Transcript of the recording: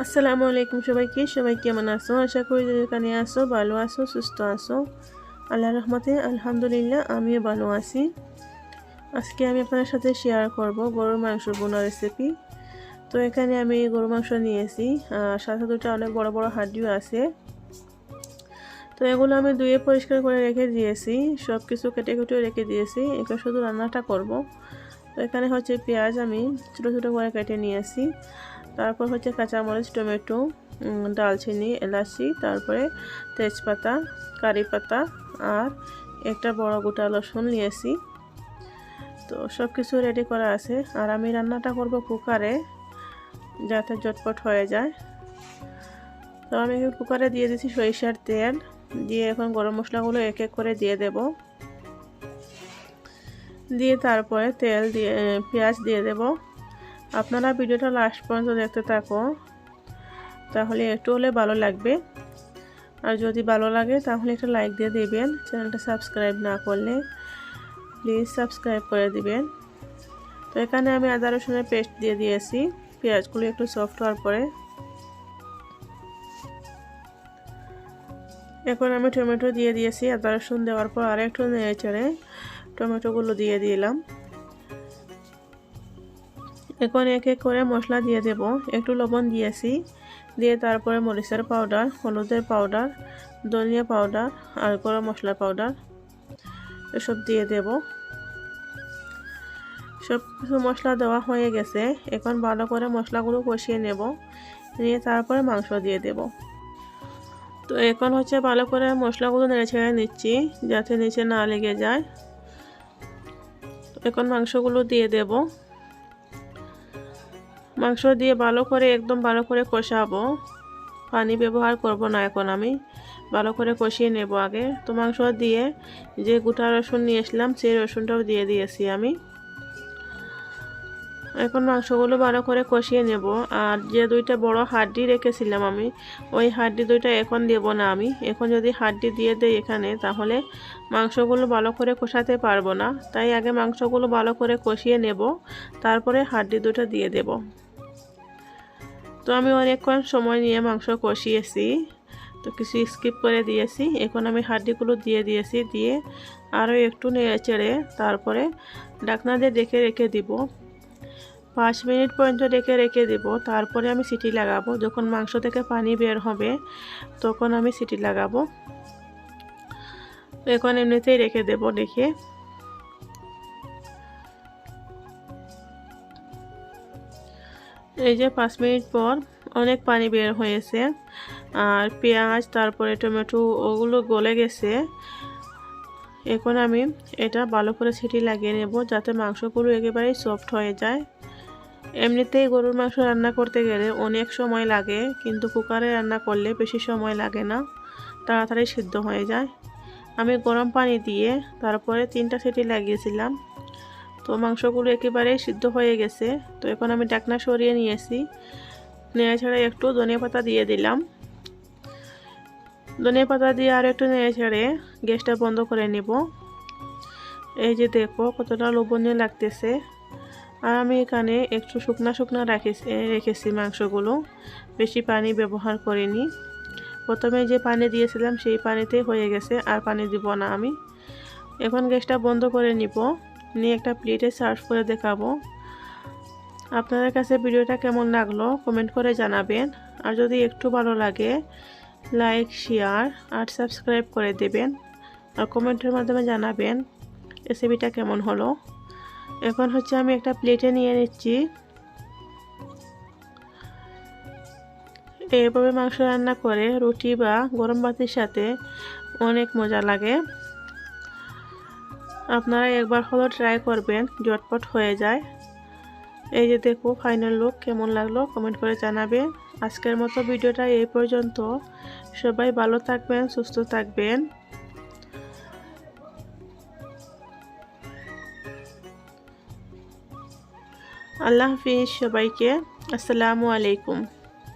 আসসালামু আলাইকুম সবাইকে। সবাই কেমন আছো? আশা করি যেখানে আসো ভালো আছো, সুস্থ আছো। আল্লাহ রহমতে, আলহামদুলিল্লাহ, আমিও ভালো আছি। আজকে আমি আপনার সাথে শেয়ার করব গরুর মাংস বোনা রেসিপি তো এখানে আমি গরু মাংস নিয়েছি। সাথে দুটা অনেক বড় বড় হাড্ডিও আছে। তো এগুলো আমি ধুয়ে পরিষ্কার করে রেখে দিয়েছি। সব কিছু কেটে কুটে রেখে দিয়েছি। এখানে শুধু রান্নাটা করব। তো এখানে হচ্ছে পেঁয়াজ আমি ছোটো ছোটো করে কেটে নিয়েছি। তারপর হচ্ছে কাঁচামরিচ, টমেটো ডালচিনি, এলাচি, তারপরে তেজপাতা, কারি পাতা আর একটা বড় গোটা রসুন নিয়েছি। তো সব কিছু রেডি করা আছে। আর আমি রান্নাটা করব কুকারে যাতে জটপট হয়ে যায়। তো আমি কুকারে দিয়ে দিচ্ছি সরিষার তেল। দিয়ে এখন গরম মশলাগুলো এক এক করে দিয়ে দেব। দিয়ে তারপরে তেল দিয়ে, পেঁয়াজ দিয়ে দেবো। আপনারা ভিডিওটা লাস্ট পর্যন্ত দেখতে থাকো, তাহলে একটু হলে ভালো লাগবে। আর যদি ভালো লাগে, তাহলে একটা লাইক দিয়ে দেবেন, চ্যানেলটা সাবস্ক্রাইব না করলে প্লিজ সাবস্ক্রাইব করে দিবেন। তো এখানে আমি আদা রসুনের পেস্ট দিয়ে দিয়েছি, পেঁয়াজগুলো একটু সফট হওয়ার পরে। এখন আমি টমেটো দিয়ে দিয়েছি, আদা রসুন দেওয়ার পর আর একটু নেড়ে চেড়ে টমেটোগুলো দিয়ে দিলাম। এখন এক এক করে মশলা দিয়ে দেব। একটু লবণ দিয়েছি। দিয়ে তারপরে মরিচের পাউডার হলুদের পাউডার ধনিয়া পাউডার আর গরম মশলার পাউডার এসব দিয়ে দেব। সব কিছু মশলা দেওয়া হয়ে গেছে। এখন ভালো করে মশলাগুলো কষিয়ে নেব। নিয়ে তারপরে মাংস দিয়ে দেব। তো এখন হচ্ছে ভালো করে মশলাগুলো নেড়ে ছেড়ে নিচ্ছি যাতে নিচে না লেগে যায়। এখন মাংসগুলো দিয়ে দেবো। মাংস দিয়ে ভালো করে, একদম ভালো করে কষাবো। পানি ব্যবহার করব না এখন আমি। ভালো করে কষিয়ে নেব আগে। তো মাংস দিয়ে যে গোটা রসুন নিয়ে এসলাম, সেই রসুনটাও দিয়ে দিয়েছি আমি। এখন মাংসগুলো ভালো করে কষিয়ে নেব। আর যে দুইটা বড় হাড্ডি রেখেছিলাম আমি, ওই হাড্ডি দুইটা এখন দেব না আমি। এখন যদি হাড্ডি দিয়ে দেই এখানে, তাহলে মাংসগুলো ভালো করে কষাতে পারব না। তাই আগে মাংসগুলো ভালো করে কষিয়ে নেব। তারপরে হাড্ডি দুটো দিয়ে দেব। তো আমি অনেকক্ষণ সময় নিয়ে মাংস কষিয়েছি। তো কিছু স্কিপ করে দিয়েছি। এখন আমি হাড্ডিগুলো দিয়ে দিয়েছি, দিয়ে আরও একটু নেড়ে চেড়ে তারপরে ডাকনা দিয়ে ডেকে রেখে দিব। পাঁচ মিনিট পর্যন্ত ডেকে রেখে দেব। তারপরে আমি সিটি লাগাবো। যখন মাংস থেকে পানি বের হবে, তখন আমি সিটি লাগাবো। এখন এমনিতেই রেখে দেব, দেখে। এই যে পাঁচ মিনিট পর অনেক পানি বের হয়েছে। আর পেঁয়াজ, তারপরে টমেটো, ওগুলো গলে গেছে। এখন আমি এটা ভালো করে সিটি লাগিয়ে নেব যাতে মাংসগুলো একেবারেই সফট হয়ে যায়। এমনিতেই গরুর মাংস রান্না করতে গেলে অনেক সময় লাগে, কিন্তু কুকারে রান্না করলে বেশি সময় লাগে না। তাড়াতাড়ি সিদ্ধ হয়ে যায়। আমি গরম পানি দিয়ে তারপরে তিনটা সিটি লাগিয়েছিলাম। তো মাংসগুলো একেবারেই সিদ্ধ হয়ে গেছে। তো এখন আমি ডাকনা সরিয়ে নিয়েছি। নেড়ে ছেড়ে একটু ধনিয়া পাতা দিয়ে দিলাম। ধনিয়া পাতা দিয়ে আর একটু নেড়ে ছেড়ে গ্যাসটা বন্ধ করে নেব। এই যে দেখো, কতটা লোভনীয় লাগতেছে। আর আমি এখানে একটু শুকনা শুকনা রাখেছি রেখেছি মাংসগুলো। বেশি পানি ব্যবহার করিনি। প্রথমে যে পানি দিয়েছিলাম সেই পানিতে হয়ে গেছে, আর পানি দিব না আমি। এখন গ্যাসটা বন্ধ করে নিব। নিয়ে একটা প্লেটে সার্ভ করে দেখাবো। আপনাদের কাছে ভিডিওটা কেমন লাগল কমেন্ট করে জানাবেন। আর যদি একটু ভালো লাগে, লাইক, শেয়ার আর সাবস্ক্রাইব করে দেবেন। আর কমেন্টের মাধ্যমে জানাবেন রেসিপিটা কেমন হলো। এখন হচ্ছে আমি একটা প্লেটে নিয়ে নিচ্ছি। এইভাবে মাংস রান্না করে রুটি বা গরম ভাতের সাথে অনেক মজা লাগে। আপনারা একবার হলো ট্রাই করবেন জটপট হয়ে যায়। এই যে দেখো ফাইনাল লুক কেমন লাগল কমেন্ট করে জানাবেন। আজকের মতো ভিডিওটা এই পর্যন্ত। সবাই ভালো থাকবেন, সুস্থ থাকবেন। আল্লাহ হাফিজ সবাইকে, আসসালামু আলাইকুম।